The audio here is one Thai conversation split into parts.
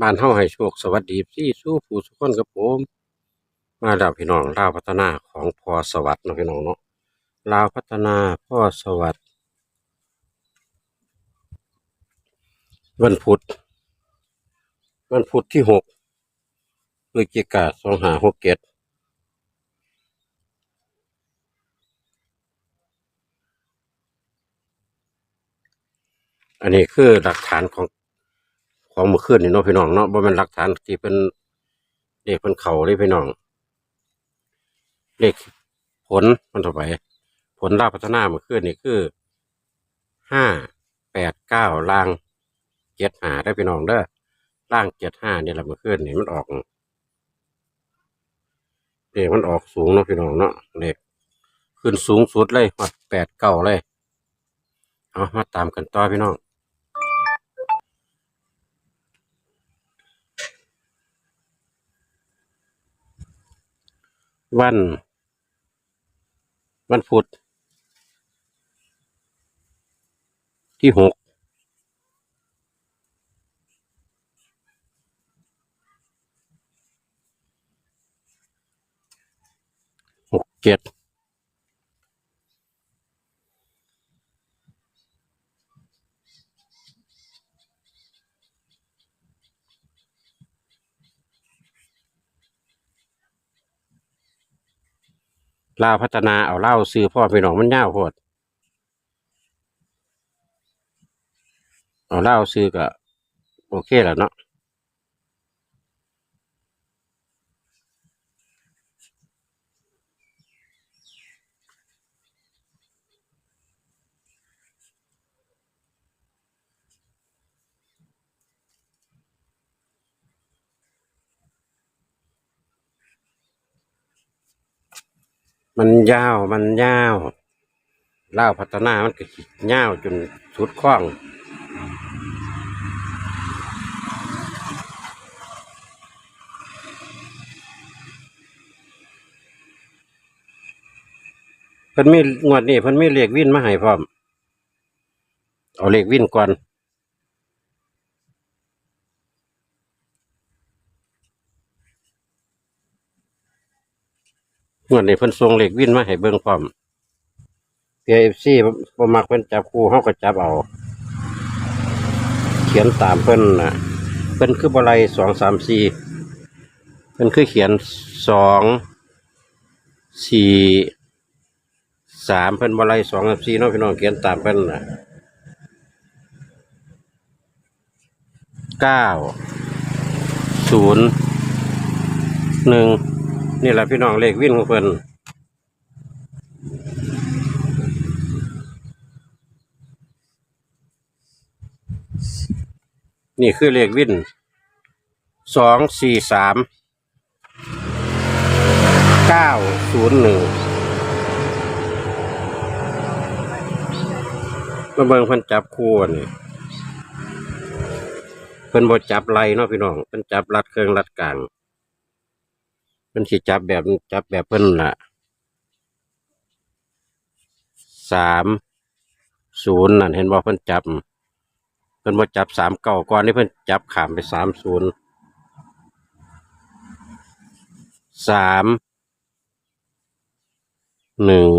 บ้านเฮาให้โชคสวัสดีพี่สู้ผู้สุขคนกับผม มาดาวพี่น้องลาวพัฒนาของพอสวัสดิ์นะพี่น้องเนาะลาวพัฒนาพ่อสวัสดิ์วันพุธวันพุธที่หกพฤศจิกาสองหาหกเจ็ดอันนี้คือหลักฐานของ ของเมื่อคืนนี่เนาะพี่น้องเนาะบ่เป็นหลักฐานที่เป็นเด็กเป็นเขาเลยพี่น้อง เลขผลมันต่อไป ผลลาพัฒนาเมื่อคืนนี่คือห้าแปดเก้าล่างเจ็ดหาได้พี่น้องเด้อล่างเจ็ดห้านี่แหละเมื่อคืนนี่มันออกเลขมันออกสูงเนาะพี่น้องเนาะเลขขึ้นสูงสุดเลยหอดแปดเก้าเลยเอามาตามกันต่อพี่น้อง วัน วันพุธที่หกหกเจ็ด ลาวพัฒนาเอาเหล่าซื้อพ่อพี่น้องมันยาวโพดเอาเหล่าซื้อก็โอเคแล้วเนาะ มันยาวมันยาวเล่าพัฒนามันก็สิยาวจนสุดข้องเพิ่นมีงวดนี้เพิ่นมีเลขวินมาให้พร้อม เอาเลขวินก่อน งวดนี้เพิ่นส่งเหลขวินมาให้เบิ่งพร้อม PFC บ่มักเพิ่นจับคู่เฮาก็จับเอา เขียนตามเพิ่นน่ะ เพิ่นคือบ่ไลสองสามสี่เพิ่นคือเขียนสองสี่สามเพิ่นบ่ไลสองกับสี่เนาะพี่น้องเขียนตามเพิ่นน่ะเก้าศูนย์หนึ่ง นี่แหละพี่น้องเลขวิ่นของเพิ่นนี่คือเลขวิ่นสองสี่สามเก้าศูนย์หนึ่งมาเบิ่งเพิ่นจับคู่นี่เพิ่นบ่จับไหลเนาะพี่น้องเพิ่นจับรัดเครื่องรัดกลาง เพิ่นสิจับแบบจับแบบเพิ่นล่ะสามศูนย์นั่นเห็นบ่เพิ่นจับ เพิ่นบ่จับสามเก่าก่อนนี่เพิ่นจับขามไปสามศูนย์สามหนึ่ง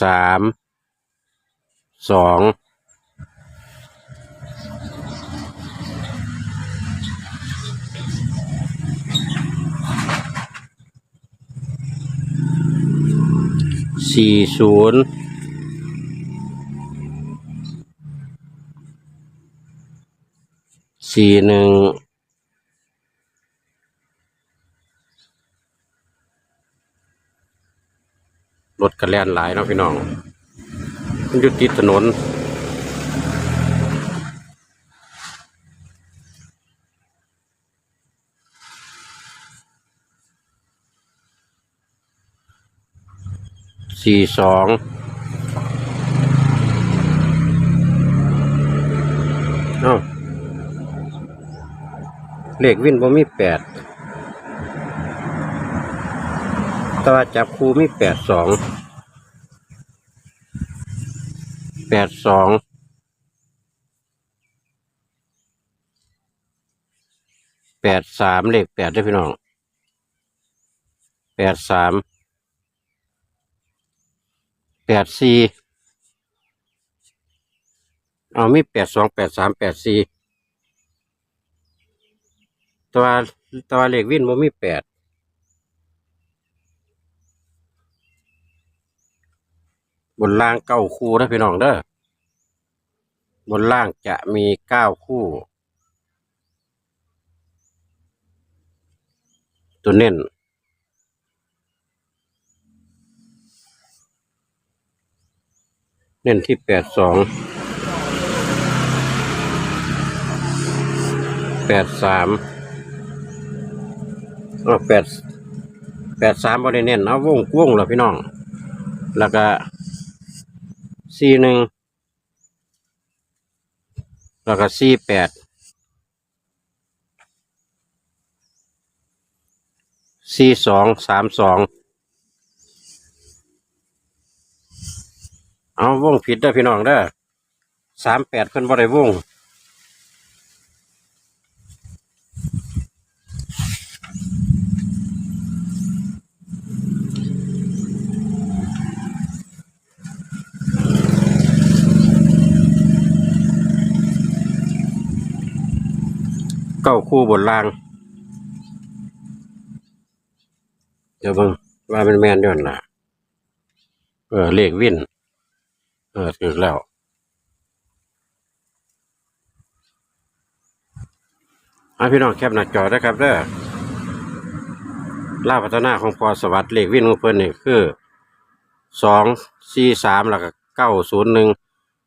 สามสอง สี่ศูนย์สี่หนึ่งรถกระแล่นหลายเนาะพี่น้องมันอยู่ติดถนน สี่สองเอาเลขวินบ่มีแปดตาจับคูมีแปดสอง แปดสองแปดสามเลขแปดได้พี่น้องแปดสาม แปดสี่เอามีแปดสองแปดสามแปดสี่ตัวตัวเลขวินมันมีแปดบนล่างเก้าคู่นะพี่น้องเด้อบนล่างจะมีเก้าคู่ ตัวเน้น เน้นที่แปดสองแปดสามเออแปดแปดสามบริเน้นเอาวงวงเหรอพี่น้อง แล้วก็สี่หนึ่งแล้วก็สี่แปดสี่สองสามสอง เอาวงผิดเด้อพี่น้องเด้อสามแปดเพิ่นบ่ได้วงเก้าคู่บนล่าง เดี๋ยวบิ่งว่าเป็นแมนย้อนะเออเลขวิ่น เออถึกแล้วอะพี่น้องแคปหน้าจอได้ครับเด้อล่าพัฒนาของพอสวัสดิ์เลขวินของเพิ่นนี่คือสองสี่สามแล้วก็เก้าศูนย์หนึ่ง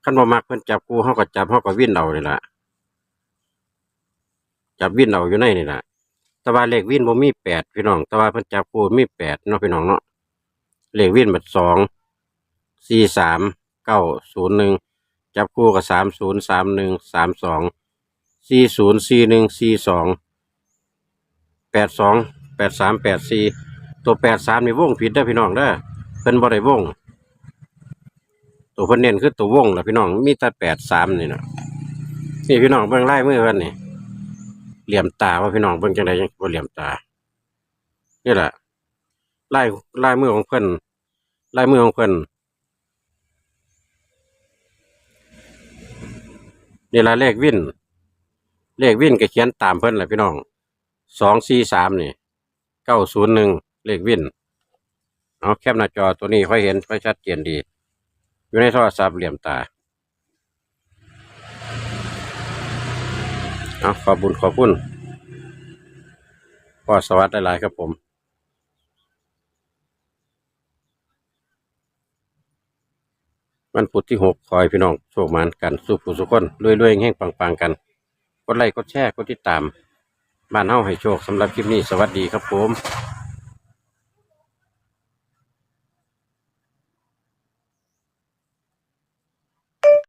ขั้นบ่มักเพิ่นจับคู่เฮาก็จับเฮาก็วินเอานี่แหละจับวินเอาอยู่ในนี่แหละต่ว่าเลขวินบ่มีแปดพี่น้องต่ว่าเพิ่นจับคู่มีแปดเนาะพี่น้องเนาะเลขวินบัดสองสี่สาม เก้าศูนย์หนึ่งจับคู่กับสามศูนย์สามหนึ่งสามสองสี่ศูนย์สี่หนึ่งสี่สองแปดสองแปดสามแปดสี่ตัวแปดสามนี่วงผิดได้พี่น้องเด้เพิ่นบ่ได้วง ตัวเพิ่นเน้นคือตัววงแหละพี่น้องมีแต่แปดสามนี่เนาะนี่พี่น้องเบิ่งไล่มือเพิ่นนี่เหลี่ยมตาว่าพี่น้องเบิ่งจังไดยังบ่เหลี่ยมตานี่แหละไลายลายมือของเพิ่นไลายมือของเพิ่น นี่ละเลขวินเลขวินก็เขียนตามเพิ่นแหละพี่น้องสองสี่สามนี่เก้าศูนย์หนึ่งเลขวินเอาแคปหน้าจอตัวนี้ค่อยเห็นค่อยชัดเจนดี อยู่ในโทรศัพท์เหลี่ยมตาเอาขอบบุญขอบคุณพ่อสวัสดิ์หลายครับผม วันพุธที่หกคอยพี่น้องโชคมานกันสุขผู้สุขคนรวยๆแห่งปังๆกัน กดไลค์กดแชร์กดติดตามบ้านเฮาให้โชคสำหรับคลิปนี้สวัสดีครับผม